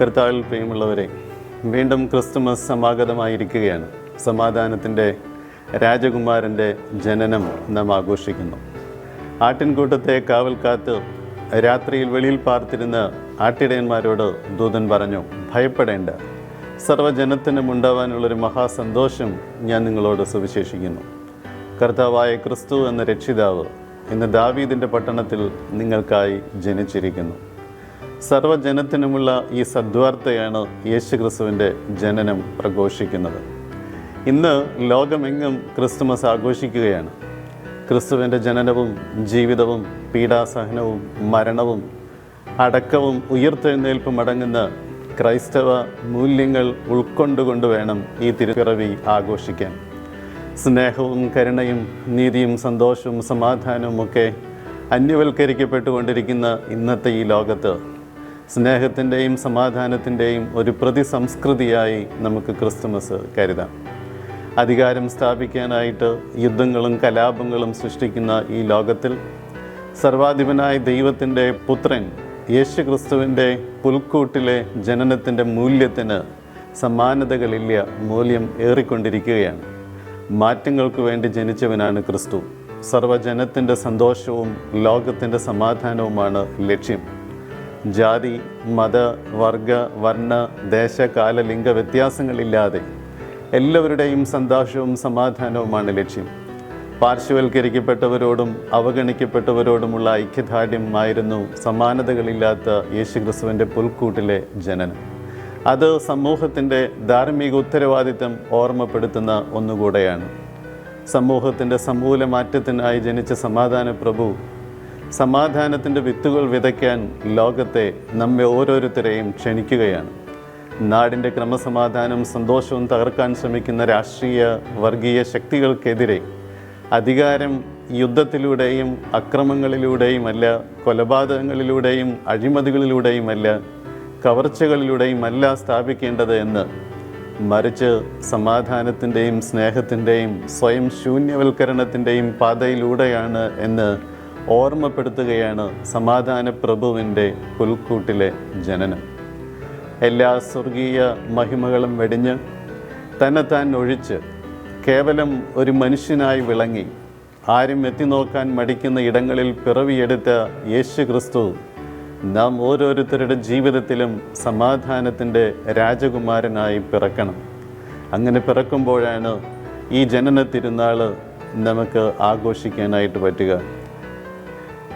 കർത്താവിൽ പ്രിയമുള്ളവരെ വീണ്ടും ക്രിസ്തുമസ് സമാഗതമായിരിക്കുകയാണ്. സമാധാനത്തിന്റെ രാജകുമാരന്റെ ജനനം നാം ആഘോഷിക്കുന്നു. ആട്ടിൻകൂട്ടത്തെ കാവൽക്കാത്ത് രാത്രിയിൽ വെളിയിൽ പാർത്തിരുന്ന് ആട്ടിടയന്മാരോട് ദൂതൻ പറഞ്ഞു ഭയപ്പെടേണ്ട. സർവജനത്തിനും ഉണ്ടാവാനുള്ളൊരു മഹാസന്തോഷം ഞാൻ നിങ്ങളോട് സുവിശേഷിക്കുന്നു. കർത്താവായ ക്രിസ്തു എന്ന രക്ഷിതാവ് ഇന്ന് ദാവീദിന്റെ പട്ടണത്തിൽ നിങ്ങൾക്കായി ജനിച്ചിരിക്കുന്നു. സർവജനത്തിനുമുള്ള ഈ സദ്വാർത്തയാണ് യേശു ക്രിസ്തുവിന്റെ ജനനം പ്രഘോഷിക്കുന്നത്. ഇന്ന് ലോകമെങ്ങും ക്രിസ്തുമസ് ആഘോഷിക്കുകയാണ്. ക്രിസ്തുവിന്റെ ജനനവും ജീവിതവും പീഡാസഹനവും മരണവും അടക്കവും ഉയർത്തെഴുന്നേൽപ്പും അടങ്ങുന്ന ക്രൈസ്തവ മൂല്യങ്ങൾ ഉൾക്കൊണ്ടുകൊണ്ട് വേണം ഈ തിരുപ്പിറവി ആഘോഷിക്കാൻ. സ്നേഹവും കരുണയും നീതിയും സന്തോഷവും സമാധാനവും ഒക്കെ അന്യവൽക്കരിക്കപ്പെട്ടുകൊണ്ടിരിക്കുന്ന ഇന്നത്തെ ഈ ലോകത്ത് സ്നേഹത്തിന്റെയും സമാധാനത്തിന്റെയും ഒരു പ്രതിസംസ്കൃതിയായി നമുക്ക് ക്രിസ്തുമസ് കരുതാം. അധികാരം സ്ഥാപിക്കാനായിട്ട് യുദ്ധങ്ങളും കലാപങ്ങളും സൃഷ്ടിക്കുന്ന ഈ ലോകത്തിൽ സർവാധിപനായ ദൈവത്തിന്റെ പുത്രൻ യേശു ക്രിസ്തുവിന്റെ പുൽക്കൂട്ടിലെ ജനനത്തിന്റെ മൂല്യത്തിന് സമാനതകളില്ല മൂല്യം ഏറിക്കൊണ്ടിരിക്കുകയാണ്. മാറ്റങ്ങൾക്ക് വേണ്ടി ജനിച്ചവനാണ് ക്രിസ്തു. സർവജനത്തിന്റെ സന്തോഷവും ലോകത്തിന്റെ സമാധാനവുമാണ് ലക്ഷ്യം. ജാതി മത വർഗ വർണ ദേശകാല ലിംഗ വ്യത്യാസങ്ങളില്ലാതെ എല്ലാവരുടെയും സന്തോഷവും സമാധാനവുമാണ് ലക്ഷ്യം. പാർശ്വവൽക്കരിക്കപ്പെട്ടവരോടും അവഗണിക്കപ്പെട്ടവരോടുമുള്ള ഐക്യദാർഢ്യമായിരുന്നു സമാനതകളില്ലാത്ത യേശുക്രിസ്തുവിന്റെ പുൽക്കൂട്ടിലെ ജനനം. അത് സമൂഹത്തിന്റെ ധാർമ്മിക ഉത്തരവാദിത്തം ഓർമ്മപ്പെടുത്തുന്ന ഒന്നുകൂടെയാണ്. സമൂഹത്തിന്റെ സമൂല മാറ്റത്തിനായി ജനിച്ച സമാധാന പ്രഭു സമാധാനത്തിന്റെ വിത്തുകൾ വിതയ്ക്കാൻ ലോകത്തെ നമ്മെ ഓരോരുത്തരെയും ക്ഷണിക്കുകയാണ്. നാടിന്റെ ക്രമസമാധാനവും സന്തോഷവും തകർക്കാൻ ശ്രമിക്കുന്ന രാഷ്ട്രീയ വർഗീയ ശക്തികൾക്കെതിരെ അധികാരം യുദ്ധത്തിലൂടെയും അക്രമങ്ങളിലൂടെയുമല്ല കൊലപാതകങ്ങളിലൂടെയും അഴിമതികളിലൂടെയുമല്ല കവർച്ചകളിലൂടെയുമല്ല സ്ഥാപിക്കേണ്ടത് എന്ന് മറിച്ച് സമാധാനത്തിന്റെയും സ്നേഹത്തിന്റെയും സ്വയം ശൂന്യവൽക്കരണത്തിന്റെയും പാതയിലൂടെയാണ് എന്ന് ഓർമ്മപ്പെടുത്തുകയാണ് സമാധാന പ്രഭുവിന്റെ പുൽക്കൂട്ടിലെ ജനനം. എല്ലാ സ്വർഗീയ മഹിമകളും വെടിഞ്ഞ് തന്നെത്താൻ ഒഴിച്ച് കേവലം ഒരു മനുഷ്യനായി വിളങ്ങി ആരും എത്തിനോക്കാൻ മടിക്കുന്ന ഇടങ്ങളിൽ പിറവിയെടുത്ത യേശു ക്രിസ്തു നാം ഓരോരുത്തരുടെ ജീവിതത്തിലും സമാധാനത്തിന്റെ രാജകുമാരനായി പിറക്കണം. അങ്ങനെ പിറക്കുമ്പോഴാണ് ഈ ജനന തിരുനാൾ നമുക്ക് ആഘോഷിക്കാനായിട്ട് പറ്റുക.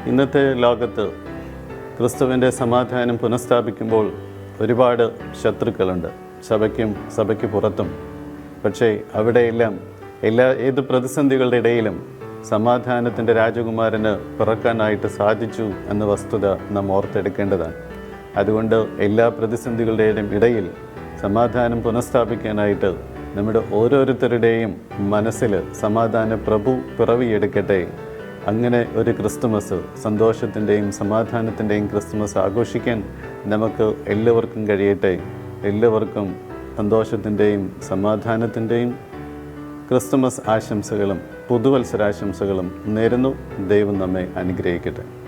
ഇന്നത്തെ ലോകത്ത് ക്രിസ്തുവിന്റെ സമാധാനം പുനഃസ്ഥാപിക്കുമ്പോൾ ഒരുപാട് ശത്രുക്കളുണ്ട്. സഭയ്ക്കും സഭയ്ക്ക് പുറത്തും. പക്ഷേ അവിടെയെല്ലാം എല്ലാ ഏത് പ്രതിസന്ധികളുടെ ഇടയിലും സമാധാനത്തിന്റെ രാജകുമാരന് പിറക്കാനായിട്ട് സാധിച്ചു എന്ന വസ്തുത നാം ഓർത്തെടുക്കേണ്ടതാണ്. അതുകൊണ്ട് എല്ലാ പ്രതിസന്ധികളുടെയും ഇടയിൽ സമാധാനം പുനഃസ്ഥാപിക്കാനായിട്ട് നമ്മുടെ ഓരോരുത്തരുടെയും മനസ്സിൽ സമാധാന പ്രഭു പിറവിയെടുക്കട്ടെ അങ്ങനെ ഒരു ക്രിസ്തുമസ് സന്തോഷത്തിന്റെയും സമാധാനത്തിന്റെയും ക്രിസ്തുമസ് ആഘോഷിക്കാൻ നമുക്ക് എല്ലാവർക്കും കഴിയട്ടെ. എല്ലാവർക്കും സന്തോഷത്തിന്റെയും സമാധാനത്തിന്റെയും ക്രിസ്തുമസ് ആശംസകളും പുതുവത്സരാശംസകളും നേരുന്നു. ദൈവം നമ്മെ അനുഗ്രഹിക്കട്ടെ.